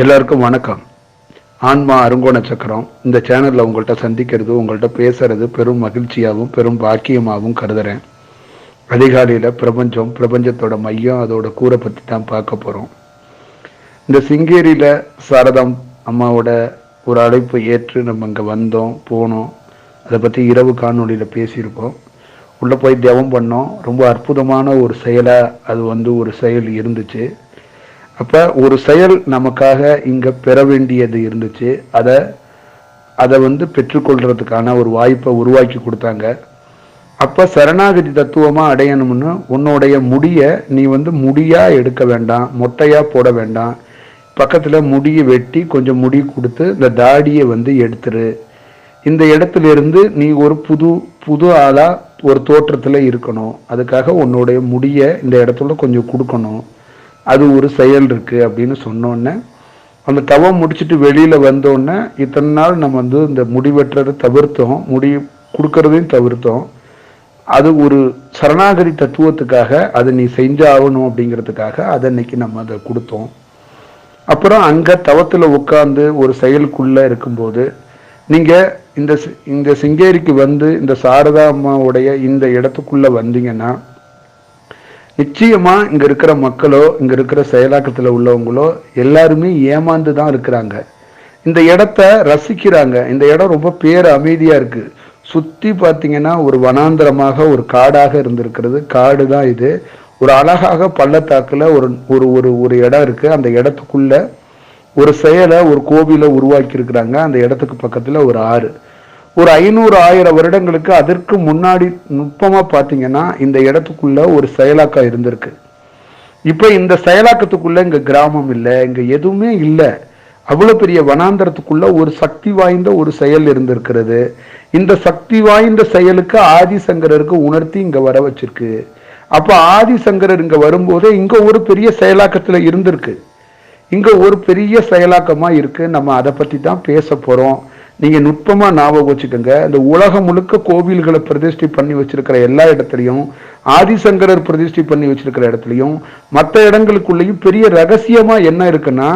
எல்லாருக்கும் வணக்கம். ஆன்மா அருங்கோண சக்கரம். இந்த சேனலில் உங்கள்கிட்ட சந்திக்கிறது உங்கள்கிட்ட பேசுறது பெரும் மகிழ்ச்சியாகவும் பெரும் பாக்கியமாகவும் கருதுறேன். அதிகாலையில் பிரபஞ்சம் பிரபஞ்சத்தோட மையம் அதோட கூரை பற்றி தான் பார்க்க போகிறோம் இந்த சிங்கேரியில் சாரதாம் அம்மாவோட ஒரு அழைப்பு ஏற்று நம்ம இங்கே வந்தோம் போனோம். அதை பற்றி இரவு காணொலியில் பேசியிருக்கோம். உள்ளே போய் ஜெபம் பண்ணோம். ரொம்ப அற்புதமான ஒரு செயலாக அது வந்து ஒரு செயல் இருந்துச்சு. அப்போ ஒரு செயல் நமக்காக இங்கே பெற வேண்டியது இருந்துச்சு. அதை அதை வந்து பெற்றுக்கொள்றதுக்கான ஒரு வாய்ப்பை உருவாக்கி கொடுத்தாங்க. அப்போ சரணாகதி தத்துவமாக அடையணும்னு உன்னுடைய முடியை நீ வந்து முடியாக எடுக்க வேண்டாம் மொட்டையாக போட வேண்டாம். பக்கத்தில் முடியை வெட்டி கொஞ்சம் முடி கொடுத்து இந்த தாடியை வந்து எடுத்துரு. இந்த இடத்துல இருந்து நீ ஒரு புது புது ஆளாக ஒரு தோற்றத்தில் இருக்கணும். அதுக்காக உன்னுடைய முடியை இந்த இடத்துல கொஞ்சம் கொடுக்கணும். அது ஒரு செயல் இருக்குது அப்படின்னு சொன்னோன்னே அந்த தவம் முடிச்சுட்டு வெளியில் வந்தோடனே இத்தனை நாள் நம்ம வந்து இந்த முடிவெட்டுறதை தவிர்த்தோம் முடி கொடுக்கறதையும் தவிர்த்தோம். அது ஒரு சரணாகதி தத்துவத்துக்காக அதை நீ செஞ்சாகணும் அப்படிங்கிறதுக்காக அதை இன்னைக்கு நம்ம அதை கொடுத்தோம். அப்புறம் அங்கே தவத்தில் உட்காந்து ஒரு செயலுக்குள்ளே இருக்கும்போது நீங்கள் இந்த சி- இந்த சிங்கேரிக்கு வந்து இந்த சாரதா அம்மாவுடைய இந்த இடத்துக்குள்ளே வந்தீங்கன்னா நிச்சயமா இங்க இருக்கிற மக்களோ இங்க இருக்கிற செயலாக்கத்துல உள்ளவங்களோ எல்லாருமே ஏமாந்து தான் இருக்கிறாங்க. இந்த இடத்த ரசிக்கிறாங்க. இந்த இடம் ரொம்ப பேர் அமைதியா இருக்கு. சுத்தி பாத்தீங்கன்னா ஒரு வனாந்தரமாக ஒரு காடாக இருந்திருக்கிறது. காடு தான் இது. ஒரு அழகாக பள்ளத்தாக்குல ஒரு ஒரு ஒரு ஒரு இடம் இருக்கு. அந்த இடத்துக்குள்ள ஒரு செயலை ஒரு கோவிலை உருவாக்கி இருக்கிறாங்க அந்த இடத்துக்கு பக்கத்துல ஒரு ஆறு. ஒரு ஐநூறு ஆயிரம் வருடங்களுக்கு அதற்கு முன்னாடி நுட்பமாக பார்த்தீங்கன்னா இந்த இடத்துக்குள்ள ஒரு செயலாக்கம் இருந்திருக்கு. இப்போ இந்த செயலாக்கத்துக்குள்ள இங்கே கிராமம் இல்லை இங்கே எதுவுமே இல்லை. அவ்வளோ பெரிய வனாந்தரத்துக்குள்ள ஒரு சக்தி வாய்ந்த ஒரு செயல் இருந்திருக்கிறது. இந்த சக்தி வாய்ந்த செயலுக்கு ஆதிசங்கரருக்கு உணர்த்தி இங்கே வர வச்சிருக்கு. அப்போ ஆதிசங்கரர் இங்கே வரும்போதே இங்கே ஒரு பெரிய செயலாக்கத்தில் இருந்திருக்கு. இங்கே ஒரு பெரிய செயலாக்கமாக இருக்குது நம்ம அதை பற்றி தான் பேச போகிறோம் நீங்கள் நுட்பமாக ஞாபகம் வச்சுக்கோங்க. இந்த உலகம் முழுக்க கோவில்களை பிரதிஷ்டை பண்ணி வச்சிருக்கிற எல்லா இடத்துலையும் ஆதிசங்கரர் பிரதிஷ்டை பண்ணி வச்சிருக்கிற இடத்துலையும் மற்ற இடங்களுக்குள்ளேயும் பெரிய ரகசியமாக என்ன இருக்குன்னா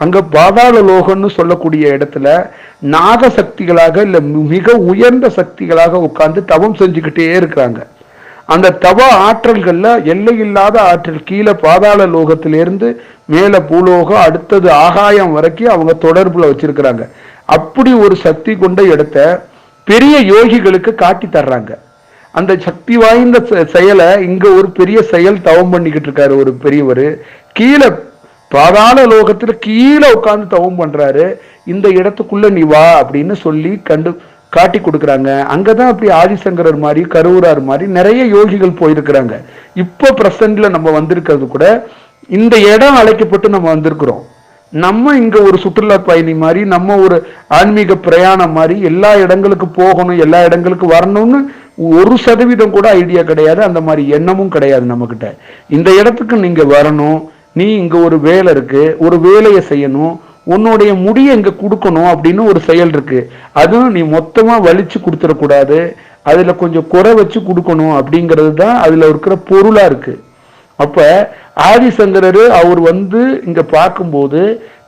அங்கே பாதாள லோகம்னு சொல்லக்கூடிய இடத்துல நாக சக்திகளாக இல்லை மிக உயர்ந்த சக்திகளாக உட்கார்ந்து தவம் செஞ்சுக்கிட்டே இருக்கிறாங்க. அந்த தவ ஆற்றல்களில் எல்லையில்லாத ஆற்றல் கீழே பாதாள லோகத்திலிருந்து மேலே பூலோகம் அடுத்தது ஆகாயம் வரைக்கும் அவங்க தொடர்பில் வச்சிருக்கிறாங்க. அப்படி ஒரு சக்தி கொண்ட இடத்த பெரிய யோகிகளுக்கு காட்டி தர்றாங்க. அந்த சக்தி வாய்ந்த செ- செயலை இங்க ஒரு பெரிய செயல் தவம் பண்ணிக்கிட்டு இருக்காரு ஒரு பெரியவர். கீழே பாதாள லோகத்துல கீழே உட்காந்து தவம் பண்றாரு. இந்த இடத்துக்குள்ள நீ வா அப்படின்னு சொல்லி கண்டு காட்டி கொடுக்குறாங்க. அங்கதான் அப்படி ஆதிசங்கரர் மாதிரி கருவூரார் மாதிரி நிறைய யோகிகள் போயிருக்கிறாங்க. இப்போ பிரசன்ட்ல நம்ம வந்திருக்கிறது கூட இந்த இடம் அழைக்கப்பட்டு நம்ம வந்திருக்கிறோம். நம்ம இங்க ஒரு சுற்றுலா பயணி மாதிரி நம்ம ஒரு ஆன்மீக பிரயாணம் மாதிரி எல்லா இடங்களுக்கு போகணும் எல்லா இடங்களுக்கு வரணும்னு ஒரு சதவீதம் கூட ஐடியா கிடையாது. அந்த மாதிரி எண்ணமும் கிடையாது நம்ம கிட்ட இந்த இடத்துக்கு நீங்க வரணும். நீ இங்க ஒரு வேலை இருக்கு. ஒரு வேலையை செய்யணும். உன்னுடைய முடியை இங்க கொடுக்கணும் அப்படின்னு ஒரு செயல் இருக்கு. அதுவும் நீ மொத்தமா வலிச்சு கொடுத்துடக்கூடாது. அதுல கொஞ்சம் குறை வச்சு கொடுக்கணும் அப்படிங்கிறது தான் அதுல இருக்கிற பொருளா இருக்கு. அப்ப ஆதிசங்கரர் அவர் வந்து இங்க பார்க்கும்போது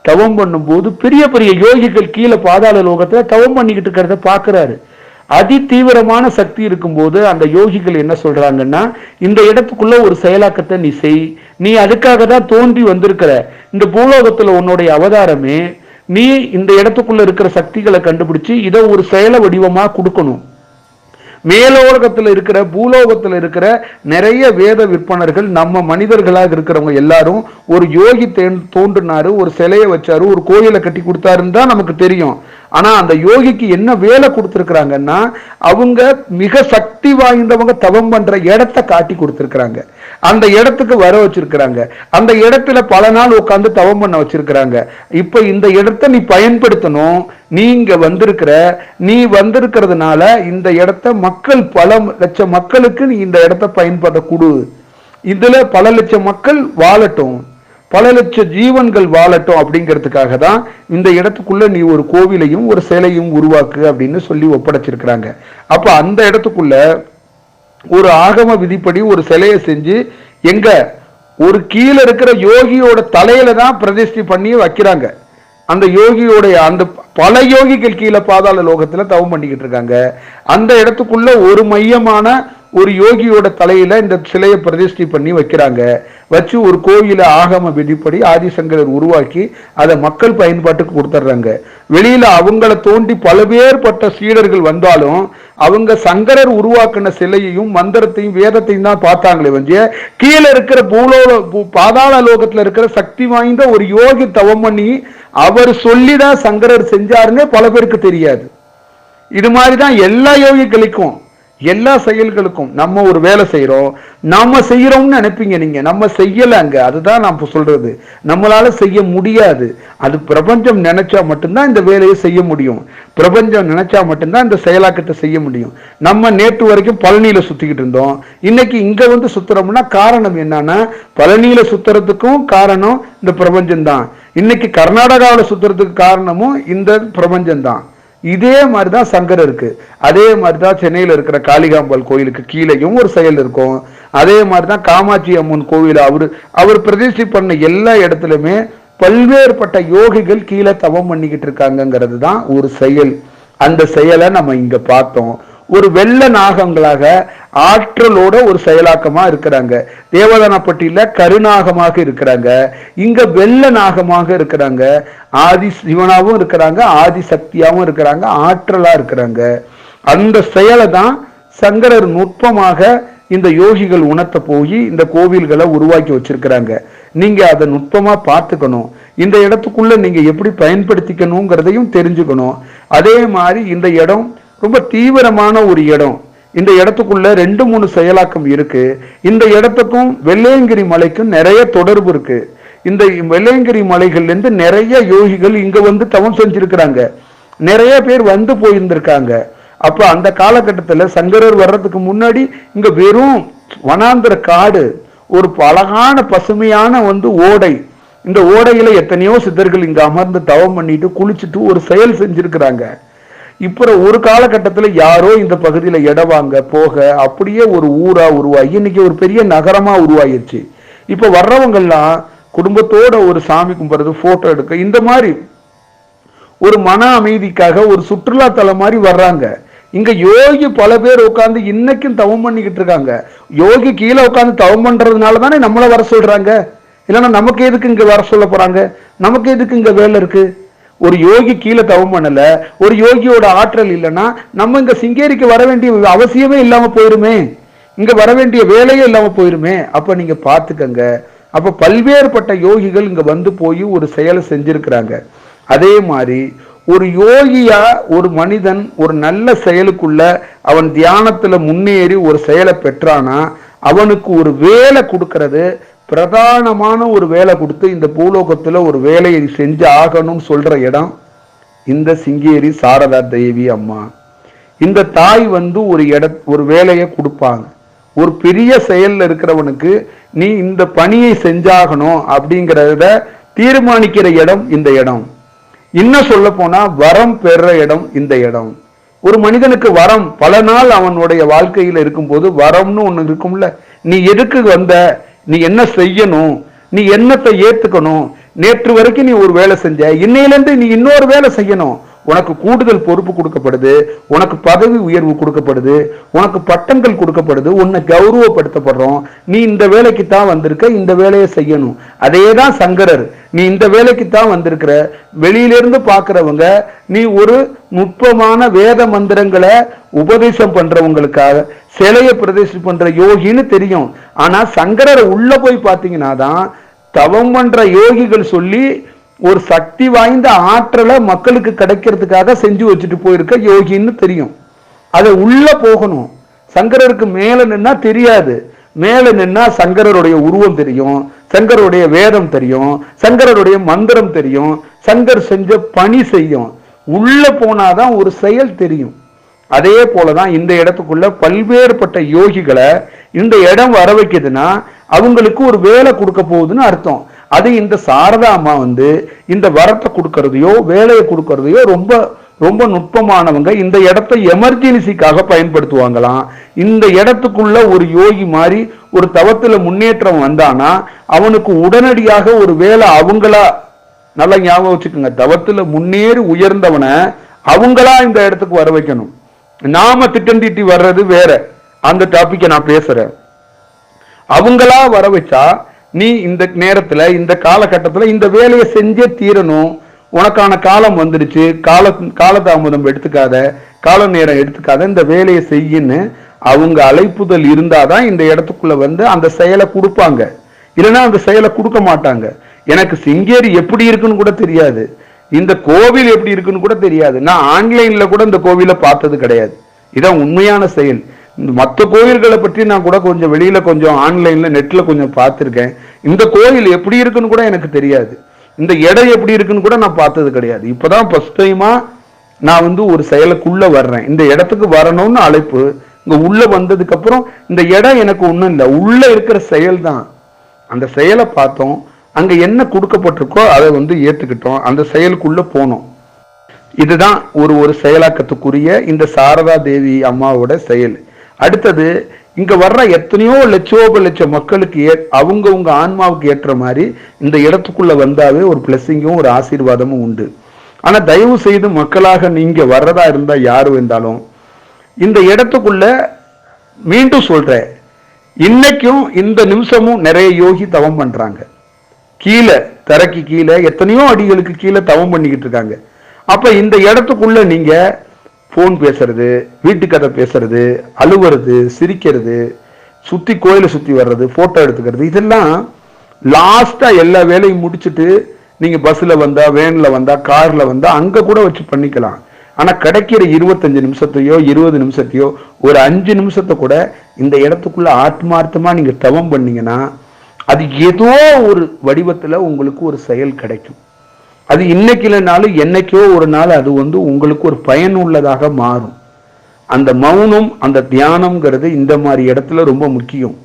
தவம் பண்ணும்போது பெரிய பெரிய யோகிகள் கீழே பாதாள லோகத்துல தவம் பண்ணிக்கிட்டு இருக்கிறத பாக்குறாரு அதி தீவிரமான சக்தி இருக்கும்போது அந்த யோகிகள் என்ன சொல்றாங்கன்னா இந்த இடத்துக்குள்ள ஒரு செயலாக்கத்தை நீ செய். நீ அதுக்காக தான் தோன்றி வந்திருக்கிற. இந்த பூலோகத்துல உன்னுடைய அவதாரமே நீ இந்த இடத்துக்குள்ள இருக்கிற சக்திகளை கண்டுபிடிச்சு இதை ஒரு செயல வடிவமா கொடுக்கணும். மேலோலகத்தில் இருக்கிற பூலோகத்தில் இருக்கிற நிறைய வேத விற்பனர்கள் நம்ம மனிதர்களாக இருக்கிறவங்க எல்லாரும் ஒரு யோகி தேன் தோன்றினாரு ஒரு சிலையை வச்சாரு ஒரு கோயிலை கட்டி கொடுத்தாருன்னு தான் நமக்கு தெரியும். ஆனா அந்த யோகிக்கு என்ன வேலை கொடுத்துருக்குறாங்கன்னா அவங்க மிக சக்தி வாய்ந்தவங்க தவம் பண்ற இடத்த காட்டி கொடுத்துருக்குறாங்க. அந்த இடத்துக்கு வர வச்சிருக்கிறாங்க. அந்த இடத்துல பல நாள் உட்காந்து தவம் பண்ண வச்சிருக்கிறாங்க. இப்ப இந்த இடத்த நீ பயன்படுத்தணும். நீங்க வந்திருக்கிற நீ வந்திருக்கிறதுனால இந்த இடத்த மக்கள் பல லட்சம் மக்களுக்கு நீ இந்த இடத்த பயன்பட கொடு. இதுல பல லட்சம் மக்கள் வாழட்டும். பல லட்சம் ஜீவன்கள் வாழட்டும் அப்படிங்கிறதுக்காக தான் இந்த இடத்துக்குள்ள நீ ஒரு கோவிலையும் ஒரு சிலையும் உருவாக்கு அப்படின்னு சொல்லி ஒப்படைச்சிருக்கிறாங்க. அப்ப அந்த இடத்துக்குள்ள ஒரு ஆகம விதிப்படி ஒரு சிலையை செஞ்சு எங்க? ஒரு கீழே இருக்கிற யோகியோட தலையில தான் பிரதிஷ்டி பண்ணி வைக்கிறாங்க. அந்த யோகியோடைய அந்த பல யோகிகள் கீழே பாதாள லோகத்துல தவம் பண்ணிக்கிட்டு இருக்காங்க. அந்த இடத்துக்குள்ள ஒரு மையமான ஒரு யோகியோட தலையில இந்த சிலையை பிரதிஷ்டை பண்ணி வைக்கிறாங்க. வச்சு ஒரு கோயில ஆகம விதிப்படி ஆதிசங்கரர் உருவாக்கி அதை மக்கள் பயன்பாட்டுக்கு கொடுத்துட்றாங்க. வெளியில அவங்கள தோண்டி பலவேறுபட்ட சீடர்கள் வந்தாலும் அவங்க சங்கரர் உருவாக்கின சிலையையும் மந்திரத்தையும் வேதத்தையும் தான் பார்த்தாங்களே வந்து கீழே இருக்கிற பூலோக பூ- பாதாள லோகத்துல இருக்கிற சக்தி வாய்ந்த ஒரு யோகி தவம் பண்ணி அவர் சொல்லிதான் சங்கரர் செஞ்சாருன்னு பல பேருக்கு தெரியாது. இது மாதிரி தான் எல்லா யோகிகளுக்கும். எல்லா செயல்களுக்கும் நம்ம ஒரு வேலை செய்கிறோம் நாம் செய்கிறோம்னு நினைப்பீங்க நீங்க. நம்ம செய்யலங்க. அதுதான் நான் இப்போ சொல்றது. நம்மளால செய்ய முடியாது. அது பிரபஞ்சம் நினைச்சா மட்டும்தான் இந்த வேலையை செய்ய முடியும். பிரபஞ்சம் நினைச்சா மட்டும்தான் இந்த செயலாக்கத்தை செய்ய முடியும். நம்ம நேற்று வரைக்கும் பழனியில சுத்திக்கிட்டு இருந்தோம். இன்னைக்கு இங்க வந்து சுத்துறோம்னா காரணம் என்னன்னா பழனியில சுத்துறதுக்கும் காரணம் இந்த பிரபஞ்சம் தான் இன்னைக்கு கர்நாடகாவில் சுத்துறதுக்கு காரணமும் இந்த பிரபஞ்சம் தான் இதே மாதிரி தான் சங்கரருக்கு அதே மாதிரி தான் சென்னையில் இருக்கிற காளிகாம்பாள் கோயிலுக்கு கீழேயும் ஒரு செயல் இருக்கும். அதே மாதிரி தான் காமாட்சி அம்மன் கோவில் அவர் அவர் பிரதிஷ்டை பண்ண எல்லா இடத்துலையுமே பல்வேறுபட்ட யோகிகள் கீழே தவம் பண்ணிக்கிட்டு இருக்காங்கங்கிறது தான் ஒரு செயல். அந்த செயலை நம்ம இங்க பார்த்தோம். ஒரு வெள்ள நாகங்களாக ஆற்றலோட ஒரு செயலாக்கமா இருக்கிறாங்க. தேவதானப்பட்டியில கருநாகமாக இருக்கிறாங்க. இங்க வெள்ள நாகமாக இருக்கிறாங்க. ஆதி சிவனாவும் இருக்கிறாங்க ஆதி சக்தியாவும் இருக்கிறாங்க ஆற்றலா இருக்கிறாங்க. அந்த செயலை தான் சங்கரர் நுட்பமாக இந்த யோகிகள் உணர்த்த போய் இந்த கோவில்களை உருவாக்கி வச்சிருக்கிறாங்க. நீங்க அதை நுட்பமா பார்த்துக்கணும். இந்த இடத்துக்குள்ள நீங்க எப்படி பயன்படுத்திக்கணுங்கிறதையும் தெரிஞ்சுக்கணும். அதே மாதிரி இந்த இடம் ரொம்ப தீவிரமான ஒரு இடம். இந்த இடத்துக்குள்ள ரெண்டு மூணு செயலாக்கம் இருக்கு. இந்த இடத்துக்கும் வெள்ளையங்கிரி மலைக்கும் நிறைய தொடர்பு இருக்கு. இந்த வெள்ளையங்கிரி மலைகள்லேருந்து நிறைய யோகிகள் இங்க வந்து தவம் செஞ்சிருக்கிறாங்க. நிறைய பேர் வந்து போயிருந்திருக்காங்க. அப்ப அந்த காலகட்டத்தில் சங்கரர் வர்றதுக்கு முன்னாடி இங்க வெறும் வனாந்திர காடு ஒரு அழகான பசுமையான வந்து ஓடை. இந்த ஓடையில எத்தனையோ சித்தர்கள் இங்க அமர்ந்து தவம் பண்ணிட்டு குளிச்சுட்டு ஒரு செயல் செஞ்சிருக்கிறாங்க. இப்போ ஒரு காலகட்டத்தில் யாரோ இந்த பகுதியில் இடம் வாங்க போக அப்படியே ஒரு ஊராக உருவாகி இன்னைக்கு ஒரு பெரிய நகரமாக உருவாயிருச்சு இப்போ வர்றவங்கெல்லாம் குடும்பத்தோட ஒரு சாமி கும்பிட்றது ஃபோட்டோ எடுக்க இந்த மாதிரி ஒரு மன அமைதிக்காக ஒரு சுற்றுலா தலம் மாதிரி வர்றாங்க. இங்க யோகி பல பேர் உட்காந்து இன்னைக்கும் தவம் பண்ணிக்கிட்டு இருக்காங்க. யோகி கீழே உட்காந்து தவம் பண்றதுனால தானே நம்மளை வர சொல்றாங்க. இல்லைன்னா நமக்கு எதுக்கு இங்க வர சொல்ல போறாங்க? நமக்கு எதுக்கு இங்க வேலை இருக்கு? ஒரு யோகி கீழே தவம் பண்ணல ஒரு யோகியோட ஆற்றல் இல்லைன்னா நம்ம இங்க சிங்கேரிக்கு வர வேண்டிய அவசியமே இல்லாம போயிருமே. இங்க வர வேண்டிய வேலையே இல்லாம போயிருமே. அப்ப நீங்க பாத்துக்கங்க அப்ப பல்வேறுபட்ட யோகிகள் இங்க வந்து போய் ஒரு செயலை செஞ்சிருக்கிறாங்க. அதே மாதிரி ஒரு யோகியா ஒரு மனிதன் ஒரு நல்ல செயலுக்குள்ள அவன் தியானத்துல முன்னேறி ஒரு செயலை பெற்றானா அவனுக்கு ஒரு வேலை கொடுக்கறது பிரதானமான ஒரு வேலை கொடுத்து இந்த பூலோகத்தில் ஒரு வேலையை செஞ்சு ஆகணும்னு சொல்கிற இடம் இந்த சிங்கேரி சாரதா தேவி அம்மா. இந்த தாய் வந்து ஒரு இட ஒரு வேலையை கொடுப்பாங்க. ஒரு பெரிய செயலில் இருக்கிறவனுக்கு நீ இந்த பணியை செஞ்சாகணும் அப்படிங்கிறத தீர்மானிக்கிற இடம் இந்த இடம். இன்னும் சொல்ல போனால் வரம் பெற இடம் இந்த இடம். ஒரு மனிதனுக்கு வரம் பல நாள் அவனுடைய வாழ்க்கையில் இருக்கும்போது வரம்னு ஒன்று இருக்கும்ல. நீ எதுக்கு வந்த? நீ என்ன செய்யணும்? நீ என்னத்தை ஏத்துக்கணும்? நேற்று வரைக்கும் நீ ஒரு வேலை செஞ்ச இன்னையிலேருந்து நீ இன்னொரு வேலை செய்யணும். உனக்கு கூடுதல் பொறுப்பு கொடுக்கப்படுது உனக்கு பதவி உயர்வு கொடுக்கப்படுது உனக்கு பட்டங்கள் கொடுக்கப்படுது உன்னை கௌரவப்படுத்தப்படுறோம். நீ இந்த வேலைக்கு தான் வந்திருக்க இந்த வேலையை செய்யணும். அதே தான் சங்கரர். நீ இந்த வேலைக்கு தான் வந்திருக்கிற. வெளியிலிருந்து பார்க்குறவங்க நீ ஒரு நுட்பமான வேத மந்திரங்களை உபதேசம் பண்றவங்களுக்காக சிலையை பிரதேசம் பண்ற யோகின்னு தெரியும். ஆனா சங்கரரை உள்ள போய் பார்த்தீங்கன்னா தான் தவம் பண்ற யோகிகள் சொல்லி ஒரு சக்தி வாய்ந்த ஆற்றலை மக்களுக்கு கிடைக்கிறதுக்காக செஞ்சு வச்சுட்டு போயிருக்க யோகின்னு தெரியும். அதை உள்ளே போகணும். சங்கரருக்கு மேலே நின்னா தெரியாது. மேலே நின்னா சங்கரருடைய உருவம் தெரியும் சங்கரருடைய வேதம் தெரியும் சங்கரருடைய மந்திரம் தெரியும் சங்கர் செஞ்ச பணி செய்யும். உள்ளே போனாதான் ஒரு செயல் தெரியும். அதே போலதான் இந்த இடத்துக்குள்ள பல்வேறுபட்ட யோகிகளை இந்த இடம் வர வைக்குதுன்னா அவங்களுக்கு ஒரு வேலை கொடுக்க போகுதுன்னு அர்த்தம். அது இந்த சாரதா அம்மா வந்து இந்த வரத்தை கொடுக்கறதையோ வேலையை கொடுக்கறதையோ ரொம்ப ரொம்ப நுட்பமானவங்க. இந்த இடத்த எமர்ஜென்சிக்காக பயன்படுத்துவாங்களாம். இந்த இடத்துக்குள்ள ஒரு யோகி மாதிரி ஒரு தவத்துல முன்னேற்றம் வந்தானா அவனுக்கு உடனடியாக ஒரு வேலை அவங்களா நல்லா ஞாபகம் வச்சுக்கோங்க. தவத்துல முன்னேறி உயர்ந்தவனை அவங்களா இந்த இடத்துக்கு வர வைக்கணும். நாம திட்டம் தீட்டி வர்றது வேற. அந்த டாபிக்கை நான் பேசுறேன். அவங்களா வர வச்சா நீ இந்த நேரத்துல இந்த காலகட்டத்துல இந்த வேலையை செஞ்சே தீரணும். உனக்கான காலம் வந்துடுச்சு. கால காலதாமதம் எடுத்துக்காத கால நேரம் எடுத்துக்காத இந்த வேலையை செய்யின்னு அவங்க அழைப்புதல் இருந்தாதான் இந்த இடத்துக்குள்ள வந்து அந்த செயலை கொடுப்பாங்க. இல்லைன்னா அந்த செயலை கொடுக்க மாட்டாங்க. எனக்கு சிங்கேரி எப்படி இருக்குன்னு கூட தெரியாது. இந்த கோவில் எப்படி இருக்குன்னு கூட தெரியாது. நான் ஆன்லைன்ல கூட இந்த கோவிலை பார்த்தது கிடையாது. இதான் உண்மையான செயல். மற்ற கோவில்களை பற்றி நான் கூட கொஞ்சம் வெளியில கொஞ்சம் ஆன்லைன்ல நெட்ல கொஞ்சம் பார்த்துருக்கேன். இந்த கோயில் எப்படி இருக்குன்னு கூட எனக்கு தெரியாது. இந்த இடம் எப்படி இருக்குன்னு கூட நான் பார்த்தது கிடையாது. இப்பதான் ஃபர்ஸ்ட் டைமா நான் வந்து ஒரு செயலுக்குள்ள வர்றேன். இந்த இடத்துக்கு வரணும்னு அழைப்பு இங்க உள்ள வந்ததுக்கு அப்புறம் இந்த இடம் எனக்கு ஒன்றும் இல்லை. உள்ள இருக்கிற செயல் தான் அந்த செயலை பார்த்தோம். அங்க என்ன கொடுக்கப்பட்டிருக்கோ அதை வந்து ஏத்துக்கிட்டோம். அந்த செயலுக்குள்ள போனோம். இதுதான் ஒரு ஒரு செயலாக்கத்துக்குரிய இந்த சாரதா தேவி அம்மாவோட செயல். அடுத்தது இங்க வர்ற எத்தனையோ லட்சோப லட்சம் மக்களுக்கு ஏ அவங்கவுங்க ஆன்மாவுக்கு ஏற்ற மாதிரி இந்த இடத்துக்குள்ள வந்தாவே ஒரு பிளஸ்ஸிங்கும் ஒரு ஆசீர்வாதமும் உண்டு. ஆனா தயவு செய்து மக்களாக நீங்க வர்றதா இருந்தா யாரு வந்தாலும் இந்த இடத்துக்குள்ள மீண்டும் சொல்றேன் இன்னைக்கும் இந்த நிமிஷமும் நிறைய யோகி தவம் பண்றாங்க. கீழே தரைக்கு கீழே எத்தனையோ அடிகளுக்கு கீழே தவம் பண்ணிக்கிட்டு இருக்காங்க. அப்ப இந்த இடத்துக்குள்ள நீங்க ஃபோன் பேசுறது வீட்டு கதை பேசுறது அழுவுறது சிரிக்கிறது சுத்தி கோயிலை சுத்தி வர்றது போட்டோ எடுத்துக்கிறது இதெல்லாம் லாஸ்டா எல்லா வேலையும் முடிச்சுட்டு நீங்க பஸ்ல வந்தா வேன்ல வந்தா கார்ல வந்தா அங்க கூட வச்சு பண்ணிக்கலாம். ஆனா கிடைக்கிற இருபத்தஞ்சு நிமிஷத்தையோ இருபது நிமிஷத்தையோ ஒரு அஞ்சு நிமிஷத்தை கூட இந்த இடத்துக்குள்ள ஆத்மார்த்தமா நீங்க தவம் பண்ணீங்கன்னா அது ஏதோ ஒரு வடிவத்துல உங்களுக்கு ஒரு செயல் கிடைக்கும். அது இன்னைக்கு இல்லைனாலும் என்னைக்கோ ஒரு நாள் அது வந்து உங்களுக்கு ஒரு பயனுள்ளதாக மாறும். அந்த மௌனம் அந்த தியானம்ங்கிறது இந்த மாதிரி இடத்துல ரொம்ப முக்கியம்.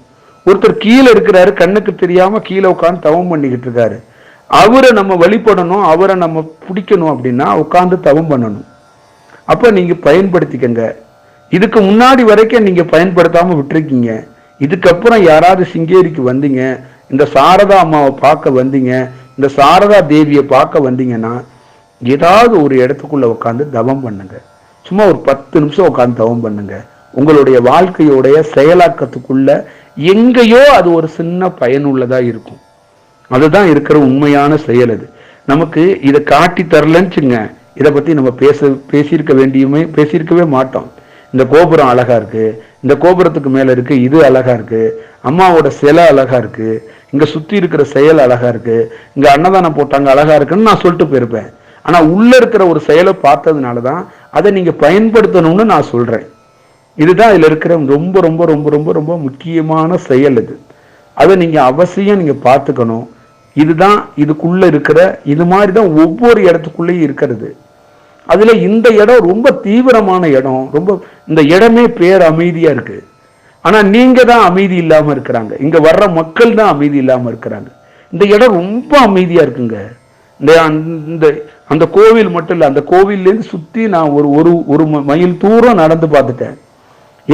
ஒருத்தர் கீழே இருக்கிறாரு கண்ணுக்கு தெரியாம கீழே உட்காந்து தவம் பண்ணிக்கிட்டு இருக்காரு. அவரை நம்ம வழிபடணும் அவரை நம்ம பிடிக்கணும் அப்படின்னா உட்காந்து தவம் பண்ணணும். அப்ப நீங்க பயன்படுத்திக்கங்க. இதுக்கு முன்னாடி வரைக்கும் நீங்க பயன்படுத்தாம விட்டுருக்கீங்க. இதுக்கப்புறம் யாராவது சிங்கேரிக்கு வந்தீங்க இந்த சாரதா அம்மாவை பார்க்க வந்தீங்க இந்த சாரதா தேவியை பார்க்க வந்தீங்கன்னா ஏதாவது ஒரு இடத்துக்குள்ளே உட்காந்து தவம் பண்ணுங்க. சும்மா ஒரு பத்து நிமிஷம் உட்காந்து தவம் பண்ணுங்க. உங்களுடைய வாழ்க்கையோடைய செயலாக்கத்துக்குள்ள எங்கேயோ அது ஒரு சின்ன பயனுள்ளதாக இருக்கும். அதுதான் இருக்கிற உண்மையான செயல் அது. நமக்கு இதை காட்டி தரலன்னுச்சுங்க இதை பற்றி நம்ம பேச பேசியிருக்க வேண்டியுமே பேசியிருக்கவே மாட்டோம். இந்த கோபுரம் அழகாக இருக்குது இந்த கோபுரத்துக்கு மேலே இருக்குது இது அழகாக இருக்குது அம்மாவோட சிலை அழகாக இருக்குது இங்கே சுற்றி இருக்கிற செயல் அழகாக இருக்குது இங்கே அன்னதானம் போட்டாங்க அழகாக இருக்குன்னு நான் சொல்லிட்டு போயிருப்பேன். ஆனால் உள்ளே இருக்கிற ஒரு செயலை பார்த்ததுனால தான் அதை நீங்கள் பயன்படுத்தணும்னு நான் சொல்கிறேன் இதுதான் இதில் இருக்கிற ரொம்ப ரொம்ப ரொம்ப ரொம்ப ரொம்ப முக்கியமான செயல் இது. அதை நீங்கள் அவசியம் நீங்கள் பார்த்துக்கணும். இதுதான் இதுக்குள்ளே இருக்கிற இது மாதிரி தான் ஒவ்வொரு இடத்துக்குள்ளேயும் இருக்கிறது. அதில் இந்த இடம் ரொம்ப தீவிரமான இடம். ரொம்ப இந்த இடமே பேர் அமைதியாக இருக்குது ஆனா நீங்க தான் அமைதி இல்லாம இருக்கிறாங்க. இங்க வர்ற மக்கள் தான் அமைதி இல்லாம இருக்கிறாங்க. இந்த இடம் ரொம்ப அமைதியா இருக்குங்க. இந்த அந்த அந்த கோவில் மட்டும் இல்லை அந்த கோவில்லேருந்து சுற்றி நான் ஒரு ஒரு ஒரு மைல் தூரம் நடந்து பார்த்துட்டேன்.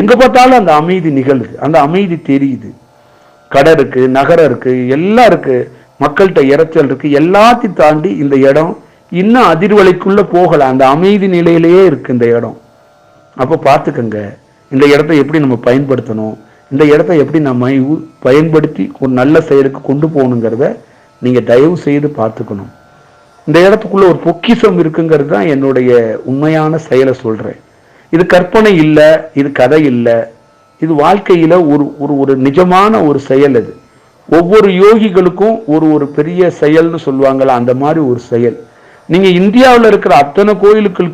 எங்கே பார்த்தாலும் அந்த அமைதி நிகழுது. அந்த அமைதி தெரியுது. கடை இருக்குது நகரம் இருக்குது எல்லாம் இருக்குது மக்கள்கிட்ட இரைச்சல் இருக்குது எல்லாத்தையும் தாண்டி இந்த இடம் இன்னும் அதிர்வலைக்குள்ளே போகலை. அந்த அமைதி நிலையிலேயே இருக்குது இந்த இடம். அப்போ பார்த்துக்கங்க. இந்த இடத்த எப்படி நம்ம பயன்படுத்தணும்? இந்த இடத்த எப்படி நம்ம பயன்படுத்தி ஒரு நல்ல செயலுக்கு கொண்டு போகணுங்கிறத நீங்கள் தயவு செய்து பார்த்துக்கணும். இந்த இடத்துக்குள்ள ஒரு பொக்கிஷம் இருக்குங்கிறது தான் என்னுடைய உண்மையான செயலை சொல்கிறேன் இது கற்பனை இல்லை இது கதை இல்லை. இது வாழ்க்கையில் ஒரு ஒரு ஒரு நிஜமான ஒரு செயல் அது. ஒவ்வொரு யோகிகளுக்கும் ஒரு ஒரு பெரிய செயல்னு சொல்லுவாங்களா அந்த மாதிரி ஒரு செயல். நீங்கள் இந்தியாவில் இருக்கிற அத்தனை கோயிலுக்கு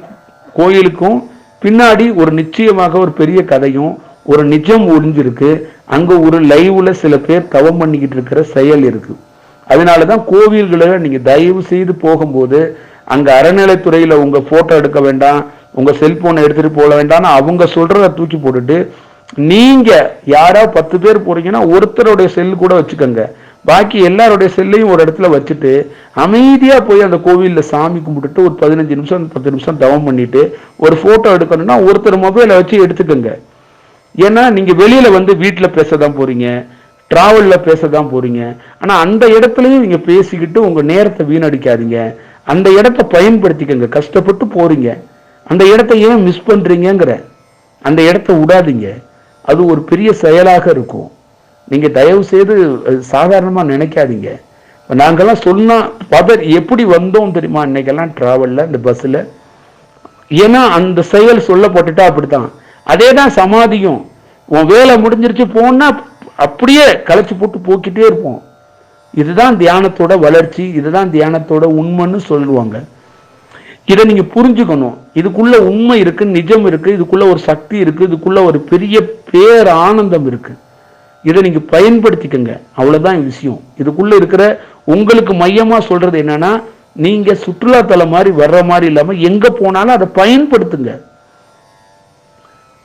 கோயிலுக்கும் பின்னாடி ஒரு நிச்சயமாக ஒரு பெரிய கதையும் ஒரு நிஜம் ஒளிஞ்சிருக்கு. அங்க ஒரு லைவ்ல சில பேர் தவம் பண்ணிக்கிட்டு இருக்கிற செயல் இருக்கு. அதனாலதான் கோவில்களை நீங்க தயவு செய்து போகும்போது அங்க அறநிலைத்துறையில உங்க போட்டோ எடுக்க வேண்டாம் உங்க செல்போனை எடுத்துட்டு போக வேண்டாம்னு அவங்க சொல்றத தூக்கி போட்டுட்டு நீங்க யாரா பத்து பேர் போறீங்கன்னா ஒருத்தருடைய செல் கூட வச்சுக்கோங்க. பாக்கி எல்லாருடைய செல்லையும் ஒரு இடத்துல வச்சுட்டு அமைதியாக போய் அந்த கோவிலில் சாமி கும்பிட்டுட்டு ஒரு பதினஞ்சு நிமிஷம் பத்து நிமிஷம் தவம் பண்ணிட்டு ஒரு ஃபோட்டோ எடுக்கணும்னா ஒருத்தர் மொபைலை வச்சு எடுத்துக்கோங்க. ஏன்னா நீங்கள் வெளியில் வந்து வீட்டில் பேச தான் போகிறீங்க ட்ராவலில் பேச தான் போகிறீங்க ஆனால் அந்த இடத்துலையும் நீங்கள் பேசிக்கிட்டு உங்கள் நேரத்தை வீணடிக்காதீங்க. அந்த இடத்த பயன்படுத்திக்கங்க. கஷ்டப்பட்டு போகிறீங்க அந்த இடத்த ஏன் மிஸ் பண்ணுறீங்கிற அந்த இடத்த விடாதீங்க. அது ஒரு பெரிய செயலாக இருக்கும். நீங்க தயவு செய்து அது சாதாரணமா நினைக்காதீங்க. நாங்கெல்லாம் சொன்னா பதர் எப்படி வந்தோம் தெரியுமா? இன்னைக்கெல்லாம் டிராவல்ல இந்த பஸ்ல ஏன்னா அந்த செயல் சொல்லப்பட்டுட்டா அப்படித்தான். அதே தான் சமாதியும். உன் வேலை முடிஞ்சிருச்சு போனா அப்படியே களைச்சி போட்டு போக்கிட்டே இருப்போம். இதுதான் தியானத்தோட வளர்ச்சி இதுதான் தியானத்தோட உண்மைன்னு சொல்லுவாங்க. இதை நீங்க புரிஞ்சுக்கணும். இதுக்குள்ள உண்மை இருக்கு நிஜம் இருக்கு இதுக்குள்ள ஒரு சக்தி இருக்கு இதுக்குள்ள ஒரு பெரிய பேர் ஆனந்தம் இருக்கு. இதை நீங்கள் பயன்படுத்திக்கங்க. அவ்வளோதான் விஷயம். இதுக்குள்ளே இருக்கிற உங்களுக்கு மையமாக சொல்கிறது என்னென்னா நீங்கள் சுற்றுலாத்தலம் மாதிரி வர்ற மாதிரி இல்லாமல் எங்கே போனாலும் அதை பயன்படுத்துங்க.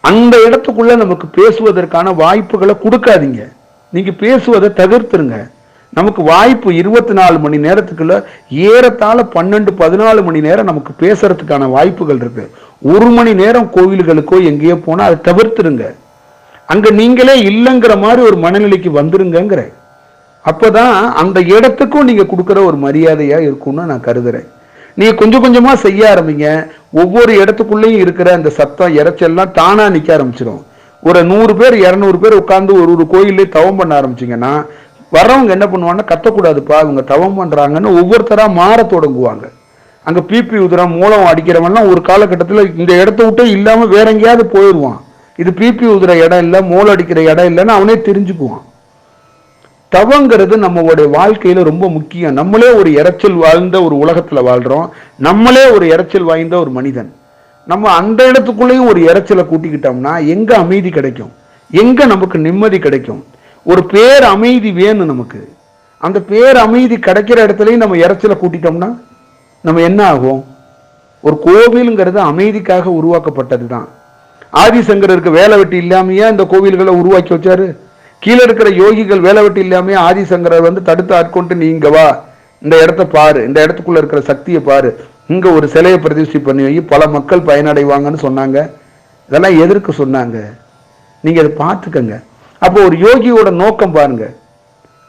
அந்த இடத்துக்குள்ளே நமக்கு பேசுவதற்கான வாய்ப்புகளை கொடுக்காதீங்க. நீங்கள் பேசுவதை தவிர்த்துருங்க. நமக்கு வாய்ப்பு இருபத்தி நாலு மணி நேரத்துக்குள்ள ஏறத்தாழ பன்னெண்டு பதினாலு மணி நேரம் நமக்கு பேசுறதுக்கான வாய்ப்புகள் இருக்கு. ஒரு மணி நேரம் கோவில்களுக்கோ எங்கேயோ போனால் அதை தவிர்த்துருங்க. அங்க நீங்களே இல்லைங்கிற மாதிரி ஒரு மனநிலைக்கு வந்துருங்கிற அப்பதான் அந்த இடத்துக்கும் நீங்க கொடுக்குற ஒரு மரியாதையா இருக்கும்னு நான் கருதுறேன். நீங்க கொஞ்சம் கொஞ்சமா செய்ய ஆரம்பிங்க. ஒவ்வொரு இடத்துக்குள்ளேயும் இருக்கிற அந்த சத்தம் இறைச்செல்லாம் தானா நிக்க ஆரம்பிச்சிடும் ஒரு நூறு பேர் இரநூறு பேர் உட்காந்து ஒரு ஒரு கோயிலே தவம் பண்ண ஆரம்பிச்சீங்கன்னா வர்றவங்க என்ன பண்ணுவாங்கன்னா கத்தக்கூடாதுப்பா இவங்க தவம் பண்ணுறாங்கன்னு ஒவ்வொருத்தராக மாற தொடங்குவாங்க. அங்கே பிபி உதிரம் மூலம் அடிக்கிறவன்லாம் ஒரு காலகட்டத்தில் இந்த இடத்த விட்டே இல்லாமல் வேற எங்கேயாவது போயிடுவான் இது பிபி உதுற இடம் இல்லை மூலம் அடிக்கிற இடம் இல்லைன்னு அவனே தெரிஞ்சுக்குவான் தவங்கிறது நம்மளுடைய வாழ்க்கையில ரொம்ப முக்கியம். நம்மளே ஒரு இரைச்சல் வாழ்ந்த ஒரு உலகத்துல வாழ்றோம். நம்மளே ஒரு இரைச்சல் வாய்ந்த ஒரு மனிதன். நம்ம அந்த இடத்துக்குள்ளேயும் ஒரு இரைச்சலை கூட்டிக்கிட்டோம்னா எங்க அமைதி கிடைக்கும்? எங்க நமக்கு நிம்மதி கிடைக்கும்? ஒரு பேர் அமைதி வேணும் நமக்கு. அந்த பேர் அமைதி கிடைக்கிற இடத்துலையும் நம்ம இரைச்சலை கூட்டிட்டோம்னா நம்ம என்ன ஆகும்? ஒரு கோவிலுங்கிறது அமைதிக்காக உருவாக்கப்பட்டது தான் ஆதிசங்கரருக்கு வேலை வெட்டி இல்லாமையே இந்த கோவில்களை உருவாக்கி வச்சாரு. கீழே இருக்கிற யோகிகள் வேலை வெட்டி இல்லாமையே ஆதிசங்கரர் வந்து தடுத்து ஆட்கொண்டு நீ இங்க வா இந்த இடத்த பாரு இந்த இடத்துக்குள்ள இருக்கிற சக்தியை பாரு. இங்க ஒரு சிலையை பிரதிஷ்டி பண்ணி வை பல மக்கள் பயனடைவாங்கன்னு சொன்னாங்க. இதெல்லாம் எதற்கு சொன்னாங்க? நீங்க அதை பார்த்துக்கங்க. அப்போ ஒரு யோகியோட நோக்கம் பாருங்க.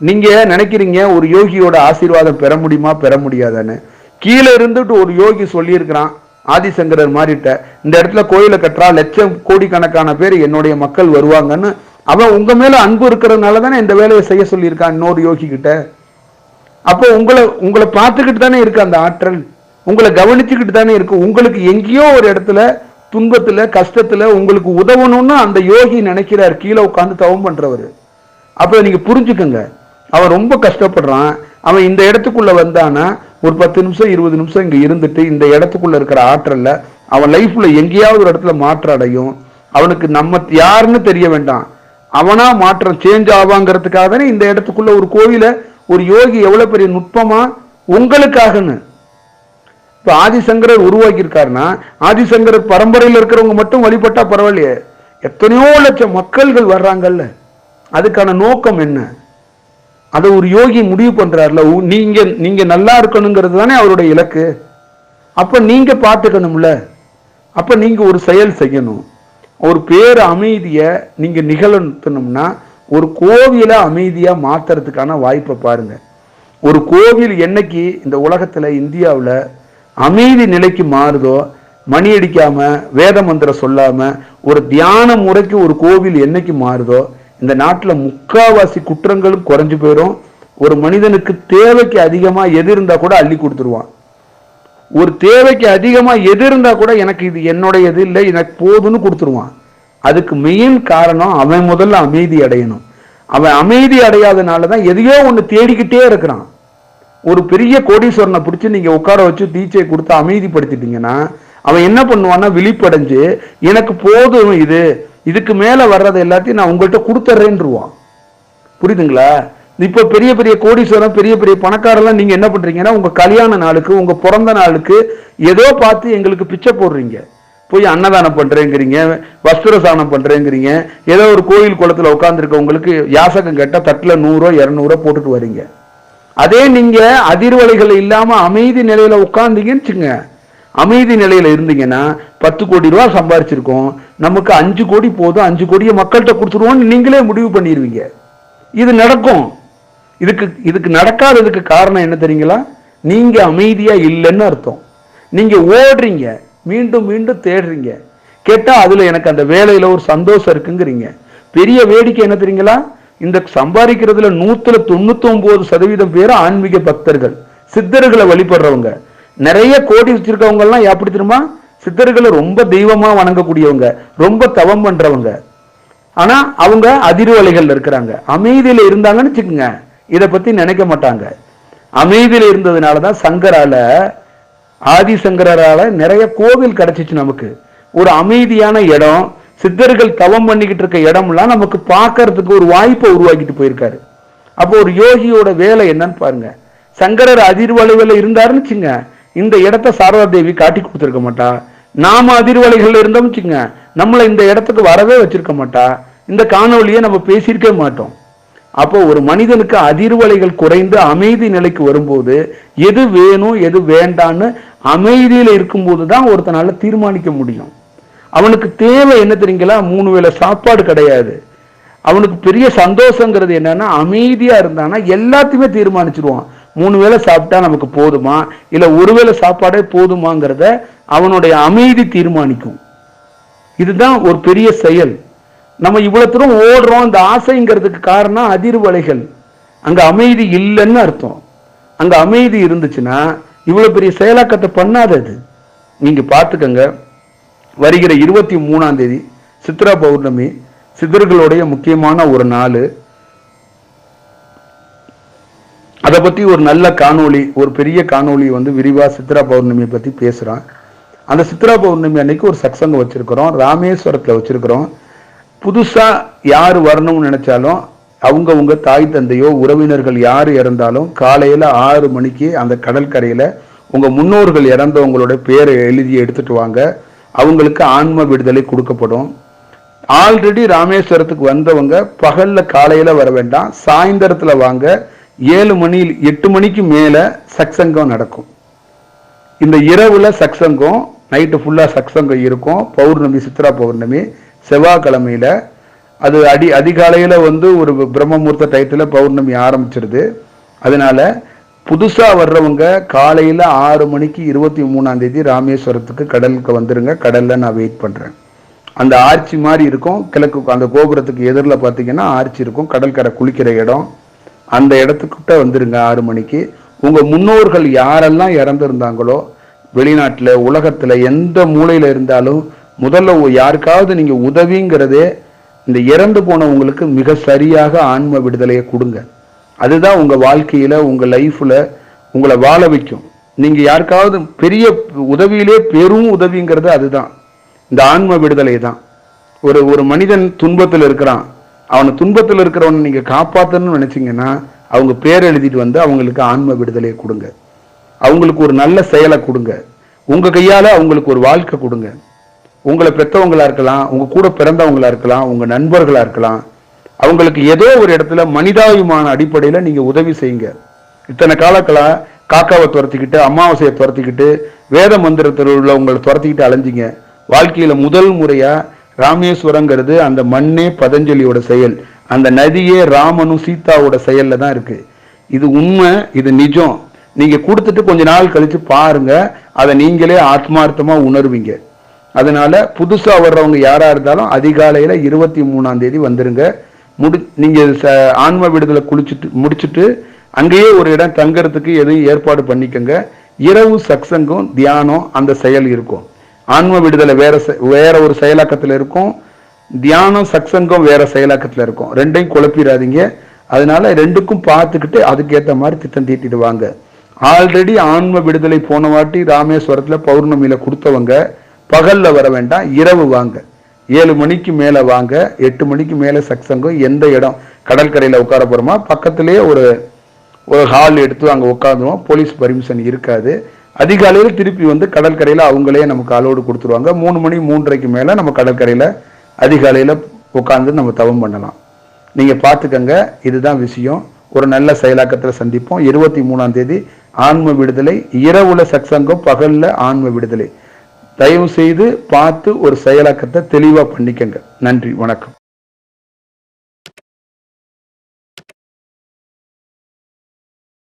நீங்க நினைக்கிறீங்க ஒரு யோகியோட ஆசீர்வாதம் பெற முடியுமா பெற முடியாதான்னு? கீழே இருந்துட்டு ஒரு யோகி சொல்லியிருக்கிறான். ஆதிசங்கரர் மாறிட்ட. இந்த இடத்துல கோயிலை கட்டுறா லட்சம் கோடிக்கணக்கான பேர் என்னுடைய மக்கள் வருவாங்கன்னு. அவன் உங்க மேல அன்பு இருக்கிறதுனால தானே இந்த வேலையை செய்ய சொல்லியிருக்கான் இன்னொரு யோகி கிட்ட. அப்போ உங்களை உங்களை பார்த்துக்கிட்டு தானே இருக்கு அந்த ஆற்றல். உங்களை கவனிச்சுக்கிட்டு தானே இருக்கு. உங்களுக்கு எங்கேயோ ஒரு இடத்துல துன்பத்துல கஷ்டத்துல உங்களுக்கு உதவணும்னு அந்த யோகி நினைக்கிறார். கீழே உட்காந்து தவம் பண்றவர். அப்ப நீங்க புரிஞ்சுக்கங்க. அவன் ரொம்ப கஷ்டப்படுறான். அவன் இந்த இடத்துக்குள்ள வந்தானா ஒரு பத்து நிமிஷம் இருபது நிமிஷம் இங்கே இருந்துட்டு இந்த இடத்துக்குள்ள இருக்கிற ஆற்றல்ல அவன் லைஃப்ல எங்கேயாவது ஒரு இடத்துல மாற்றம் அடையும். அவனுக்கு நம்ம யாருன்னு தெரிய வேண்டாம். அவனா மாற்றம் சேஞ்ச் ஆவாங்கிறதுக்காக தானே இந்த இடத்துக்குள்ள ஒரு கோயிலை ஒரு யோகி எவ்வளோ பெரிய நுட்பமா உங்களுக்காகன்னு. இப்போ ஆதிசங்கரர் உருவாக்கியிருக்காருன்னா ஆதிசங்கரர் பரம்பரையில் இருக்கிறவங்க மட்டும் வழிபட்டா பரவாயில்லையே. எத்தனையோ லட்சம் மக்கள்கள் வர்றாங்கல்ல. அதுக்கான நோக்கம் என்ன? அதை ஒரு யோகி முடிவு பண்றாருல உ- நீங்க நீங்க நல்லா இருக்கணுங்கிறது தானே அவருடைய இலக்கு. அப்ப நீங்க பார்த்துக்கணும்ல. அப்ப நீங்க ஒரு செயல் செய்யணும். ஒரு பேர் அமைதியை நீங்க நிகழ்த்தணும்னா ஒரு கோவிலை அமைதியா மாத்துறதுக்கான வாய்ப்பை பாருங்க. ஒரு கோவில் என்னைக்கு இந்த உலகத்துல இந்தியாவில் அமைதி நிலைக்கு மாறுதோ மணி அடிக்காம வேத மந்திரம் சொல்லாம ஒரு தியான முறைக்கு ஒரு கோவில் என்னைக்கு மாறுதோ இந்த நாட்டில் முக்காவாசி குற்றங்களும் குறைஞ்சு போயிடும் ஒரு மனிதனுக்கு தேவைக்கு அதிகமாக எது இருந்தால் கூட அள்ளி கொடுத்துருவான். ஒரு தேவைக்கு அதிகமாக எது இருந்தால் கூட எனக்கு இது என்னுடைய இது இல்லை எனக்கு போதும்னு கொடுத்துருவான். அதுக்கு மெயின் காரணம் அவன் முதல்ல அமைதி அடையணும். அவன் அமைதி அடையாதனால தான் எதையோ ஒன்று தேடிக்கிட்டே இருக்கிறான். ஒரு பெரிய கோடீஸ்வரனை பிடிச்சி நீங்கள் உட்கார வச்சு டீச்சை கொடுத்து அமைதிப்படுத்திட்டீங்கன்னா அவன் என்ன பண்ணுவான்னா விழிப்படைஞ்சு எனக்கு போதும் இது இதுக்கு மேலே வர்றது எல்லாத்தையும் நான் உங்கள்கிட்ட கொடுத்துட்றேன்ருவான் புரியுதுங்களா? இப்போ பெரிய பெரிய கோடீஸ்வரம் பெரிய பெரிய பணக்காரெல்லாம் நீங்கள் என்ன பண்ணுறீங்கன்னா உங்கள் கல்யாண நாளுக்கு உங்கள் பிறந்த நாளுக்கு ஏதோ பார்த்து எங்களுக்கு பிச்சை போடுறீங்க. போய் அன்னதானம் பண்ணுறேங்கிறீங்க வஸ்திர சாணம் பண்ணுறேங்கிறீங்க ஏதோ ஒரு கோயில் குளத்தில் உட்காந்துருக்கவங்களுக்கு யாசகம் கேட்டால் தட்டில் நூறோ இரநூறுவா போட்டுட்டு வர்றீங்க அதே நீங்கள் அதிர்வலைகள் இல்லாமல் அமைதி நிலையில் உட்காந்தீங்கன்னு வச்சுங்க அமைதி நிலையில இருந்தீங்கன்னா பத்து கோடி ரூபா சம்பாரிச்சிருக்கோம். நமக்கு அஞ்சு கோடி போதும் அஞ்சு கோடியை மக்கள்கிட்ட கொடுத்துருவோம்னு நீங்களே முடிவு பண்ணிடுவீங்க. இது நடக்கும். இதுக்கு இதுக்கு நடக்காததுக்கு காரணம் என்ன தெரியுங்களா? நீங்க அமைதியா இல்லைன்னு அர்த்தம். நீங்க ஓடுறீங்க. மீண்டும் மீண்டும் தேடுறீங்க. கேட்டா அதுல எனக்கு அந்த வேலையில ஒரு சந்தோஷம் இருக்குங்கிறீங்க. பெரிய வேடிக்கை என்ன தெரியுங்களா? இந்த சம்பாதிக்கிறதுல நூத்துல தொண்ணூத்தி ஒன்பது சதவீதம் பேர் ஆன்மீக பக்தர்கள் சித்தர்களை வழிபடுறவங்க. நிறைய கோடி வச்சிருக்கவங்கெல்லாம் எப்படி தெரியுமா? சித்தர்களை ரொம்ப தெய்வமாக வணங்கக்கூடியவங்க ரொம்ப தவம் பண்ணுறவங்க ஆனால் அவங்க அதிர்வலைகளில் இருக்கிறாங்க. அமைதியில் இருந்தாங்கன்னு வச்சுக்கோங்க. இதை பற்றி நினைக்க மாட்டாங்க. அமைதியில் இருந்ததுனால தான் சங்கரால் ஆதிசங்கரால் நிறைய கோவில் கிடச்சிச்சு நமக்கு. ஒரு அமைதியான இடம் சித்தர்கள் தவம் பண்ணிக்கிட்டு இருக்க இடம்லாம் நமக்கு பார்க்கறதுக்கு ஒரு வாய்ப்பை உருவாக்கிட்டு போயிருக்காரு. அப்போ ஒரு யோகியோட வேலை என்னன்னு பாருங்க. சங்கரர் அதிர்வலைவில் இருந்தாருன்னு வச்சுங்க இந்த இடத்த சாரதா தேவி காட்டி கொடுத்துருக்க மாட்டா. நாம அதிர்வலைகள்ல இருந்தோம் வச்சுங்க நம்மளை இந்த இடத்துக்கு வரவே வச்சிருக்க மாட்டா. இந்த காணொலியை நம்ம பேசியிருக்க மாட்டோம். அப்போ ஒரு மனிதனுக்கு அதிர்வலைகள் குறைந்து அமைதி நிலைக்கு வரும்போது எது வேணும் எது வேண்டான்னு அமைதியில் இருக்கும்போது தான் ஒருத்தனால தீர்மானிக்க முடியும். அவனுக்கு தேவை என்ன தெரியுங்களா? மூணு வேளை சாப்பாடு கிடையாது. அவனுக்கு பெரிய சந்தோஷங்கிறது என்னன்னா அமைதியா இருந்தானா எல்லாத்தையுமே தீர்மானிச்சிருவான். மூணு வேளை சாப்பிட்டா நமக்கு போதுமா? இல்லை ஒருவேளை சாப்பாடே போதுமாங்கிறத அவனுடைய அமைதி தீர்மானிக்கும். இதுதான் ஒரு பெரிய செயல். நம்ம இவ்வளவு தூரம் ஓடுறோம் இந்த ஆசைங்கிறதுக்கு காரணம் அதிர்வலைகள் அங்க அமைதி இல்லைன்னு அர்த்தம். அங்க அமைதி இருந்துச்சுன்னா இவ்வளவு பெரிய செயலாக்கத்தை பண்ணாதது நீங்க பார்த்துக்கங்க. வருகிற இருபத்தி மூணாம் தேதி சித்ரா பௌர்ணமி சித்தர்களுடைய முக்கியமான ஒரு நாள். அதை பற்றி ஒரு நல்ல காணொளி ஒரு பெரிய காணொளி வந்து விரிவாக சித்ரா பௌர்ணமியை பற்றி பேசுகிறான் அந்த சித்ரா பௌர்ணமி அன்னைக்கு ஒரு சக்சங்கம் வச்சுருக்கிறோம் ராமேஸ்வரத்தில் வச்சுருக்கிறோம். புதுசாக யார் வரணும்னு நினச்சாலும் அவங்க தாய் தந்தையோ உறவினர்கள் யார் இறந்தாலும் காலையில் ஆறு மணிக்கு அந்த கடற்கரையில் உங்கள் முன்னோர்கள் இறந்தவங்களோட பேரை எழுதி எடுத்துகிட்டு வாங்க. அவங்களுக்கு ஆன்ம விடுதலை கொடுக்கப்படும். ஆல்ரெடி ராமேஸ்வரத்துக்கு வந்தவங்க பகலில் காலையில் வர வேண்டாம் சாயந்தரத்தில் வாங்க. ஏழு மணியில் எட்டு மணிக்கு மேலே சத்சங்கம் நடக்கும். இந்த இரவில் சத்சங்கம் நைட்டு ஃபுல்லாக சக்சங்கம் இருக்கும். பௌர்ணமி சித்ரா பௌர்ணமி செவ்வாய்க்கிழமையில். அது அடி அதிகாலையில் வந்து ஒரு பிரம்மமூர்த்த டயத்தில் பௌர்ணமி ஆரம்பிச்சிருது. அதனால் புதுசாக வர்றவங்க காலையில் ஆறு மணிக்கு இருபத்தி மூணாந்தேதி ராமேஸ்வரத்துக்கு கடலுக்கு வந்துடுங்க கடலில் நான் வெயிட் பண்ணுறேன் அந்த ஆர்ச்சி மாதிரி இருக்கும். கிழக்கு அந்த கோபுரத்துக்கு எதிரில் பார்த்தீங்கன்னா ஆர்ச்சி இருக்கும். கடற்கரை குளிக்கிற இடம். அந்த இடத்துக்கிட்ட வந்துருங்க ஆறு மணிக்கு. உங்கள் முன்னோர்கள் யாரெல்லாம் இறந்துருந்தாங்களோ வெளிநாட்டில் உலகத்தில் எந்த மூலையில் இருந்தாலும் முதல்ல யாருக்காவது நீங்கள் உதவிங்கிறதே இந்த இறந்து போனவங்களுக்கு மிக சரியாக ஆன்ம விடுதலையை கொடுங்க. அதுதான் உங்கள் வாழ்க்கையில் உங்கள் லைஃப்பில் உங்களை வாழ வைக்கும். நீங்கள் யாருக்காவது பெரிய உதவியிலே பெரும் உதவிங்கிறது அதுதான். இந்த ஆன்ம விடுதலை தான் ஒரு ஒரு மனிதன் துன்பத்தில் இருக்கிறான். அவனை துன்பத்தில் இருக்கிறவனை நீங்கள் காப்பாற்றணும்னு நினச்சிங்கன்னா அவங்க பேர் எழுதிட்டு வந்து அவங்களுக்கு ஆன்ம விடுதலையை கொடுங்க. அவங்களுக்கு ஒரு நல்ல செயலை கொடுங்க. உங்கள் கையால் அவங்களுக்கு ஒரு வாழ்க்கை கொடுங்க. உங்களை பெற்றவங்களாக இருக்கலாம் உங்க கூட பிறந்தவங்களா இருக்கலாம் உங்கள் நண்பர்களா இருக்கலாம். அவங்களுக்கு ஏதோ ஒரு இடத்துல மனிதாபிமான அடிப்படையில நீங்க உதவி செய்யுங்க. இத்தனை காலக்களா காக்காவை துரத்திக்கிட்டு அமாவாசையை துரத்திக்கிட்டு வேத மந்திரத்தில் உள்ளவங்களை துரத்திக்கிட்டு அலைஞ்சிங்க. வாழ்க்கையில் முதல் முறையாக ராமேஸ்வரங்கிறது அந்த மண்ணே பதஞ்சலியோட செயல். அந்த நதியே ராமனும் சீதாவோட செயல்ல தான் இருக்கு. இது உண்மை இது நிஜம். நீங்க கொடுத்துட்டு கொஞ்ச நாள் கழிச்சு பாருங்க அதை நீங்களே ஆத்மார்த்தமா உணர்வீங்க. அதனால புதுசா வர்றவங்க யாரா இருந்தாலும் அதிகாலையில இருபத்தி மூணாம் தேதி வந்துருங்க. முடி நீங்க ச- ஆன்ம விடுதலை குளிச்சுட்டு முடிச்சுட்டு அங்கேயே ஒரு இடம் தங்கறதுக்கு எதுவும் ஏற்பாடு பண்ணிக்கங்க. இரவு சக்சங்கம் தியானம் அந்த செயல் இருக்கும். ஆன்ம விடுதலை வேற செ- வேற ஒரு செயலாக்கத்தில் இருக்கும். தியானம் சக்சங்கம் வேற செயலாக்கத்தில் இருக்கும். ரெண்டையும் குழப்பிடாதீங்க. அதனால ரெண்டுக்கும் பார்த்துக்கிட்டு அதுக்கேற்ற மாதிரி திட்டம் தீட்டிடுவாங்க. ஆல்ரெடி ஆன்ம விடுதலை போன வாட்டி ராமேஸ்வரத்தில் பௌர்ணமியில கொடுத்தவங்க பகல்ல வர வேண்டாம் இரவு வாங்க. ஏழு மணிக்கு மேல வாங்க எட்டு மணிக்கு மேல சக்சங்கம் எந்த இடம்? கடற்கரையில் உட்கார போறோமா? பக்கத்திலேயே ஒரு ஒரு ஹால் எடுத்து அங்கே உட்காந்துருவோம். போலீஸ் பர்மிஷன் இருக்காது. அதிகாலையில் திருப்பி வந்து கடற்கரையில் அவங்களே நமக்கு அலோடு கொடுத்துருவாங்க. மூணு மணி மூன்றரைக்கு மேலே நம்ம கடற்கரையில் அதிகாலையில் உட்காந்து நம்ம தவம் பண்ணலாம். நீங்கள் பார்த்துக்கங்க இதுதான் விஷயம். ஒரு நல்ல செயலாக்கத்தில் சந்திப்போம். இருபத்தி மூணாம் தேதி ஆன்ம விடுதலை இரவுல சக்சங்கம் பகலில் ஆன்ம விடுதலை. தயவு செய்து பார்த்து ஒரு செயலாக்கத்தை தெளிவாக பண்ணிக்கங்க. நன்றி வணக்கம்.